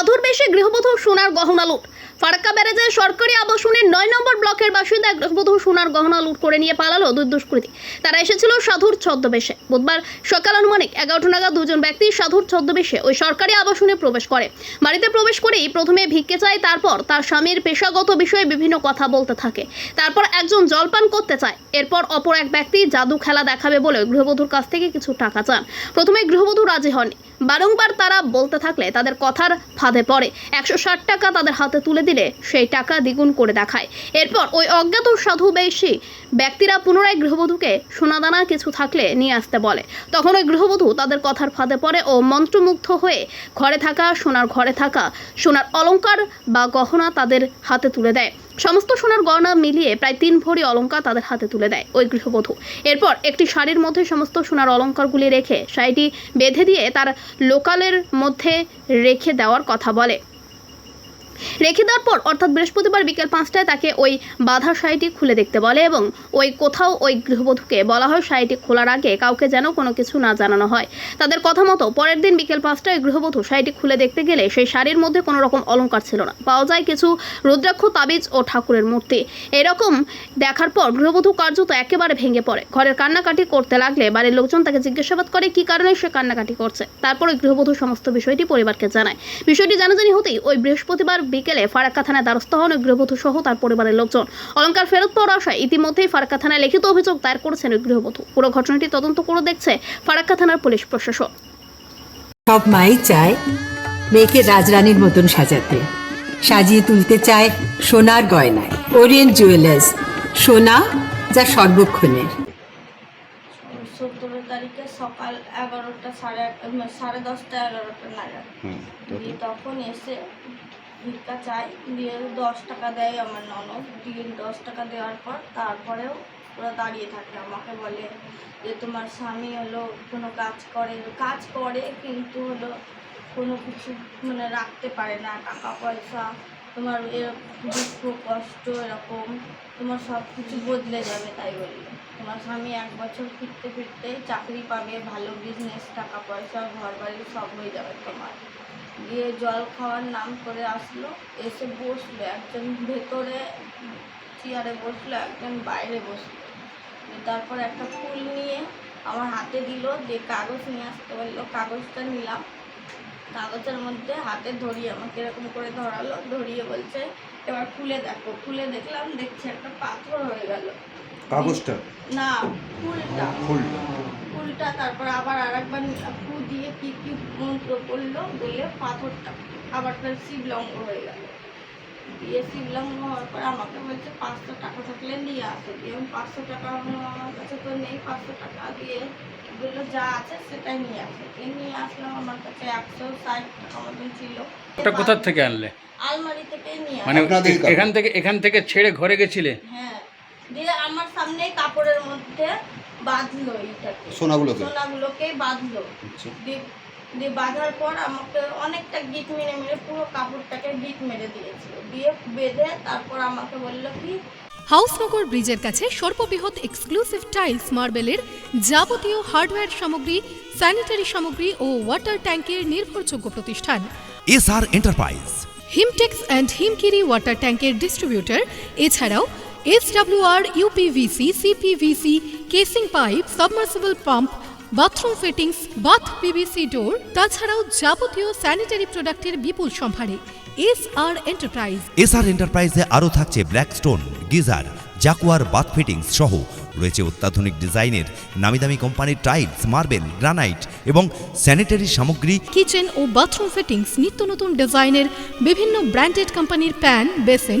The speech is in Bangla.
সাধুর বেশে গৃহবধূ সোনার গহনা লুট। ফারাক্কা ব্যারেজে সরকারি আবাসনের নয় নম্বর ব্লকের বাসিন্দা গৃহবধূ সোনার গহনা লুট করে নিয়ে পালালো দুই দুষ্কৃতী। তারা এসেছিল সাধুর ছদ্মবেশে। বুধবার সকাল আনুমানিক এগারোটা নাগাদ দুজন ব্যক্তি সাধুর ছদ্মবেশে ওই সরকারি আবাসনে প্রবেশ করে। বাড়িতে প্রবেশ করেই প্রথমে ভিক্ষে চায়, তারপর তার স্বামীর পেশাগত বিষয়ে বিভিন্ন কথা বলতে থাকে। তারপর একজন জলপান করতে চায়। এরপর অপর এক ব্যক্তি জাদু খেলা দেখাবে বলে গৃহবধূর কাছ থেকে কিছু টাকা চান। প্রথমে গৃহবধূ রাজি হননি। বারংবার তারা বলতে থাকলে তাদের কথার ফাঁদে পড়ে। একশো ষাট টাকা তাদের হাতে তুলে দিলে সেই টাকা দ্বিগুণ করে দেখায়। এরপর ওই অজ্ঞাত সাধু বেশি ব্যক্তিরা পুনরায় গৃহবধূকে সোনাদানা কিছু থাকলে নিয়ে আসতে বলে। তখন ওই গৃহবধূ তাদের কথার ফাঁদে পড়ে ও মন্ত্রমুগ্ধ হয়ে ঘরে থাকা, সোনার ঘরে থাকা, সোনার অলঙ্কার বা গহনা তাদের হাতে তুলে দেয়। সমস্ত সোনার গয়না মিলিয়ে প্রায় তিন ভরি অলঙ্কার তাদের হাতে তুলে দেয় ওই গৃহবধূ। এরপর একটি শাড়ির মধ্যে সমস্ত সোনার অলংকারগুলি রেখে শাড়িটি বেঁধে দিয়ে তার লোকালের মধ্যে রেখে দেওয়ার কথা বলে। রেখে দেওয়ার পর, অর্থাৎ বৃহস্পতিবার বিকেল পাঁচটায় তাকে ওই বাধা শাড়িটি খুলে দেখতে বলে এবং ওই কোথাও ওই গৃহবধূকে বলা হয় শাড়িটি খোলার আগে কাউকে যেন কোনো কিছু না জানানো হয়। তাদের কথা মতো পরের দিন বিকেল পাঁচটায় গৃহবধূ শাড়িটি খুলে দেখতে গেলে সেই শাড়ির মধ্যে কোনো রকম অলঙ্কার ছিল না। পাওয়া যায় কিছু রুদ্রাক্ষ, তাবিজ ও ঠাকুরের মূর্তি। এরকম দেখার পর গৃহবধূ কার্যত একেবারে ভেঙে পড়ে। ঘরের কান্নাকাটি করতে লাগলে বাড়ির লোকজন তাকে জিজ্ঞাসাবাদ করে, কি কারণে সে কান্নাকাটি করছে? তারপরে গৃহবধূ সমস্ত বিষয়টি পরিবারকে জানায়। বিষয়টি জানাজানি হতেই ওই বৃহস্পতিবার বিকেলে ফারাক্কা থানায় দ্বারস্থ হন ওই গৃহবধূ সহ তার পরিবারের লোকজন। অলংকার ফেরত পাওয়ার আশায় ইতিমধ্যেই ফারাক্কা থানায় লিখিত অভিযোগ দায়ের করেছেন ওই গৃহবধূ। পুরো ঘটনাটি তদন্ত করে দেখছে ফারাক্কা থানার পুলিশ প্রশাসন সব মাই চায় মেয়েকে রাজরানীর মতন সাজাতে। সাজিয়ে তুলতে চায় সোনার গয়নায়। ওরিয়েন্ট জুয়েলার্স সোনা যা সর্বক্ষণের। সতেরো তারিখে সকাল এগারোটা সাড়ে সাড়ে দশটা এগারোটা নাগাদ। তখন এসে ভিক্ষা চাই, দিয়ে দশ টাকা দেয় আমার ননদ, দিয়ে দশ টাকা দেওয়ার পর তারপরেও ওরা দাঁড়িয়ে থাকে। আমাকে বলে যে, তোমার স্বামী হলো, কোনো কাজ করে কাজ করে, কিন্তু হলো কোনো কিছু মানে রাখতে পারে না। টাকা পয়সা, তোমার এর দুঃখ, কষ্ট, এরকম, তোমার সব কিছু বদলে যাবে তাই বলল তোমার স্বামী এক বছর ফিরতে ফিরতে চাকরি পাবে, ভালো বিজনেস টাকা পয়সা ঘর বাড়ি সব হয়ে যাবে তোমার। দিয়ে জল খাওয়ার নাম করে আসলো। এসে বসল, একজন ভেতরে চেয়ারে বসল, একজন বাইরে বসল। তারপর একটা ফুল নিয়ে আমার হাতে দিল যে কাগজ নিয়ে আসতে বলল, কাগজটা নিলাম। কাগজের মধ্যে হাতে ধরিয়ে আমাকে এরকম করে ধরালো, ধরিয়ে বলছে, এবার খুলে দেখো। খুলে দেখলাম দেখছি একটা পাথর হয়ে গেল। কাগজটা? না ফুলটা। ফুলটা। ফুলটা তারপর আবার আরেকবার ফু দিয়ে কি কি মন্ত্র করল বলে পাথরটা। আবার তার শিবলঙ্গ হয়ে গেল। দিয়ে শিবলঙ্গ হওয়ার পর আমাকে বলছে পাঁচশো টাকা থাকলে নিয়ে আসো। দিয়ে আমি পাঁচশো টাকা আমার কাছে তো নেই পাঁচশো টাকা। দিয়ে বলল যা আছে সেটাই নিয়ে আসো। দিয়ে নিয়ে আসলাম আমার কাছে একশো ষাট টাকা মতন ছিল। ওটা কোথা থেকে আনলে? আলমারি থেকে নিয়ে মানে এখান থেকে এখান থেকে ছেড়ে ঘরে গেছিলে? হ্যাঁ। দিয়ে আমার সামনে কাপড়ের মধ্যে বাঁধলো এইটাকে। সোনাগুলোকে? সোনাগুলোকে বাঁধলো। আচ্ছা। দিয়ে দিয়ে বাঁধার পর আমাকে অনেকটা গিট মেরে মেরে পুরো কাপড়টাকে গিট মেরে দিয়েছিল। দিয়ে বেঁধে তারপর আমাকে বলল কি হাউসনগর ব্রিজের কাছে সর্ববৃহৎ এক্সক্লুসিভ টাইলস মার্বেলের যাবতীয় হার্ডওয়্যার সামগ্রী স্যানিটারি সামগ্রী ও ওয়াটার ট্যাঙ্কের নির্ভরযোগ্য প্রতিষ্ঠান। S R enterprise. Himtex and Himgiri water ট্যাঙ্কের ডিস্ট্রিবিউটর এছাড়াও SWR UPVC CPVC casing pipe submersible pump bathroom fittings bath PVC door তাছাড়াও যাবতীয় স্যানিটারি প্রোডাক্টের বিপুল সম্ভারে S R enterprise S R এন্টারপ্রাইজে আরও থাকছে Blackstone geyser Jaquar bath fittings সহ। রয়েছে অত্যাধুনিক ডিজাইনের নামিদামি কোম্পানির টাইলস মার্বেল গ্রানাইট এবং স্যানিটারি সামগ্রী। কিচেন ও বাথরুম ফিটিংস নিত্য নতুন ডিজাইনের বিভিন্ন ব্র্যান্ডেড কোম্পানির প্যান বেসিন